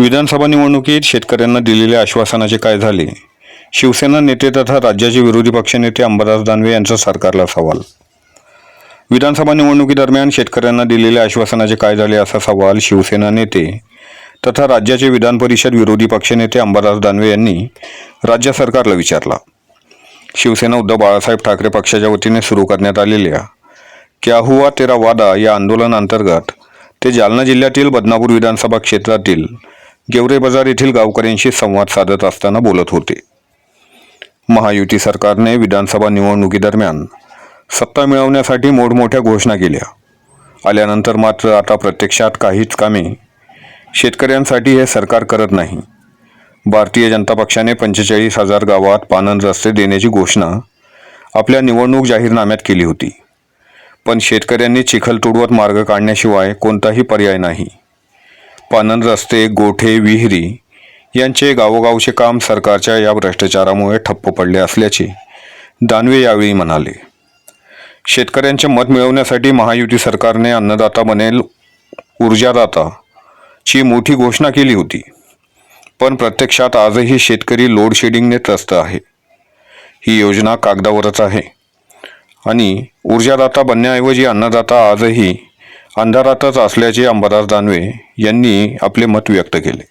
विधानसभा निवडणुकीत शेतकऱ्यांना दिलेल्या आश्वासनाचे काय झाले? शिवसेना नेते तथा राज्याचे विरोधी पक्षनेते अंबादास दानवे यांचा सरकारला सवाल. विधानसभा निवडणुकीदरम्यान शेतकऱ्यांना दिलेल्या आश्वासनाचे काय झाले असा सवाल शिवसेना नेते तथा राज्याचे विधान परिषद विरोधी पक्षनेते अंबादास दानवे यांनी राज्य सरकारला विचारला. शिवसेना उद्धव बाळासाहेब ठाकरे पक्षाच्या वतीने सुरू करण्यात आलेल्या क्या हुआ तेरा वादा या आंदोलनांतर्गत ते जालना जिल्ह्यातील बदनापूर विधानसभा क्षेत्रातील गेवरे बाजार येथील गावकऱ्यांशी संवाद साधत असताना बोलत होते. महायुती सरकारने विधानसभा निवडणुकीदरम्यान सत्ता मिळवण्यासाठी मोठमोठ्या घोषणा केल्या. आल्यानंतर मात्र आता प्रत्यक्षात काहीच कामे शेतकऱ्यांसाठी हे सरकार करत नाही. भारतीय जनता पक्षाने पंचेचाळीस हजार गावात पानन रस्ते देण्याची घोषणा आपल्या निवडणूक जाहीरनाम्यात केली होती. पण शेतकऱ्यांनी चिखल तुडवत मार्ग काढण्याशिवाय कोणताही पर्याय नाही. पानन रस्ते गोठे विहिरी यांचे गावोगावचे काम सरकारच्या या भ्रष्टाचारामुळे ठप्प पडले असल्याचे दानवे यावेळी म्हणाले. शेतकऱ्यांचे मत मिळवण्यासाठी महायुती सरकारने अन्नदाता बनेल ऊर्जादाता ची मोठी घोषणा केली होती. पण प्रत्यक्षात आजही शेतकरी लोडशेडिंगने त्रस्त आहे. ही योजना कागदावरच आहे. आणि ऊर्जादाता बनण्याऐवजी अन्नदाता आजही अंधारातच असल्याचे अंबादास दानवे यांनी आपले मत व्यक्त केले.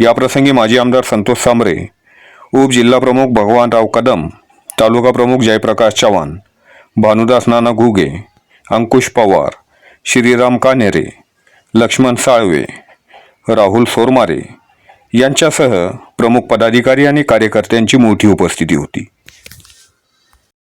याप्रसंगी माजी आमदार संतोष सांबरे उपजिल्हाप्रमुख भगवानराव कदम तालुका प्रमुख जयप्रकाश चव्हाण भानुदास नाना घुगे अंकुश पवार श्रीराम कानेरे लक्ष्मण साळवे राहुल सोरमारे यांच्यासह प्रमुख पदाधिकारी आणि कार्यकर्त्यांची मोठी उपस्थिती होती.